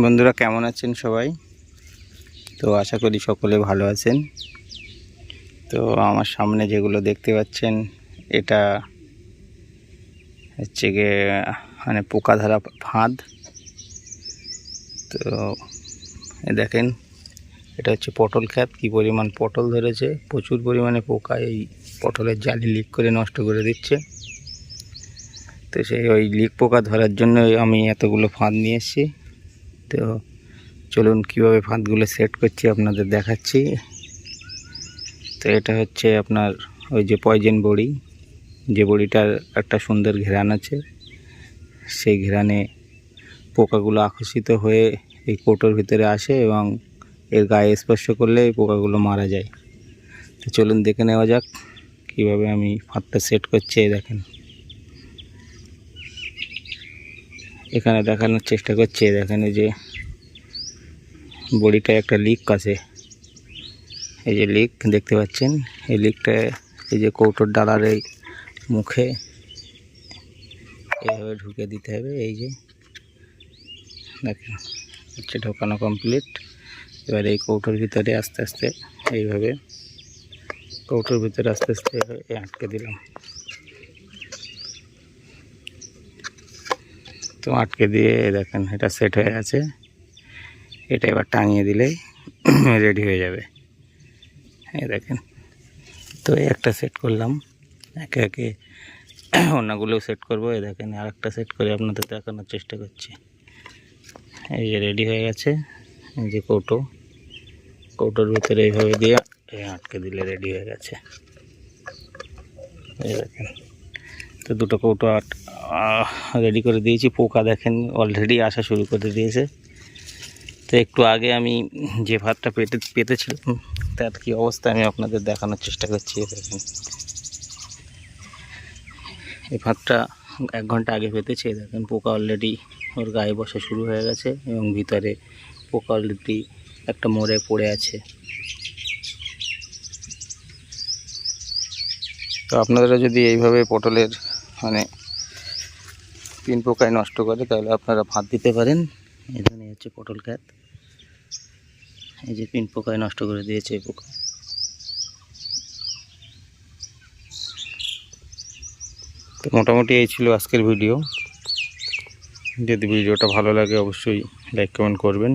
বন্ধুরা কেমন আছেন সবাই? তো আশা করি সকলে ভালো আছেন। তো আমার সামনে যেগুলো দেখতে পাচ্ছেন, এটা হচ্ছে গিয়ে মানে পোকা ধরা ফাঁদ। তো দেখেন, এটা হচ্ছে পটল খ্যাত, কী পরিমাণ পটল ধরেছে, প্রচুর পরিমাণে পোকা এই পটলের জালি লিক করে নষ্ট করে দিচ্ছে। তো সেই ওই লিক পোকা ধরার জন্য আমি এতগুলো ফাঁদ নিয়ে এসেছি। তো চলুন কীভাবে ফাঁদগুলো সেট করছি আপনাদের দেখাচ্ছি। তো এটা হচ্ছে আপনার ওই যে পয়জেন বড়ি, যে বড়িটার একটা সুন্দর ঘেরান আছে। সেই ঘেরানে পোকাগুলো আকর্ষিত হয়ে এই কোটোর ভিতরে আসে এবং এর গায়ে স্পর্শ করলে এই পোকাগুলো মারা যায়। তো চলুন দেখে নেওয়া যাক কীভাবে আমি ফাঁদটা সেট করছি দেখেন। এখানে দেখানোর চেষ্টা করছে, দেখেন যে বড়িটায় একটা লিক আছে। এই যে লিক দেখতে পাচ্ছেন, এই লিকটা এই যে কৌটোর ডালার এই মুখে এইভাবে ঢুকে দিতে হবে, এই যে দেখেন, হচ্ছে ঢোকানো কমপ্লিট এবার এই কৌটোর ভিতরে আস্তে আস্তে এইভাবে, কৌটোর ভিতরে আস্তে আস্তে আটকে দিলাম। তো আটকে দিয়ে দেখেন, এটা সেট হয়ে গেছে। এটা এবার টাঙিয়ে দিলেই রেডি হয়ে যাবে। এই দেখেন, তো এই একটা সেট করলাম। একে একে অন্যগুলোও সেট করব। এই দেখেন আর একটা সেট করে আপনাদের দেখানোর চেষ্টা করছি। এই যে রেডি হয়ে গেছে, এই যে কৌটো। কৌটোর ভিতরে এইভাবে দিয়ে আটকে দিলে রেডি হয়ে গেছে। এই দেখেন। তো দুটো কৌটো আট রেডি করে দিয়েছি। পোকা দেখেন অলরেডি আসা শুরু করে দিয়েছে। তো একটু আগে আমি যে ভাতটা পেতে, পেতেছিলাম, তার কি অবস্থা আমি আপনাদের দেখানোর চেষ্টা করছি। দেখেন। এই ভাতটা এক ঘণ্টা আগে পেতেছি দেখেন, পোকা অলরেডি ওর গায়ে বসা শুরু হয়ে গেছে এবং ভিতরে পোকা অলরেডি একটা মোড়ে পড়ে আছে। তো আপনারা যদি এইভাবে পটলের মানে তিন পোকায় নষ্ট করে, তাহলে আপনারা ভাত দিতে পারেন। এখানে হচ্ছে পটল খ্যাত এই যে পিন পোকায় নষ্ট করে দিয়েছে এই পোকা। তো মোটামুটি এই ছিল আজকের ভিডিও। যদি ভিডিওটা ভালো লাগে, অবশ্যই লাইক কমেন্ট করবেন।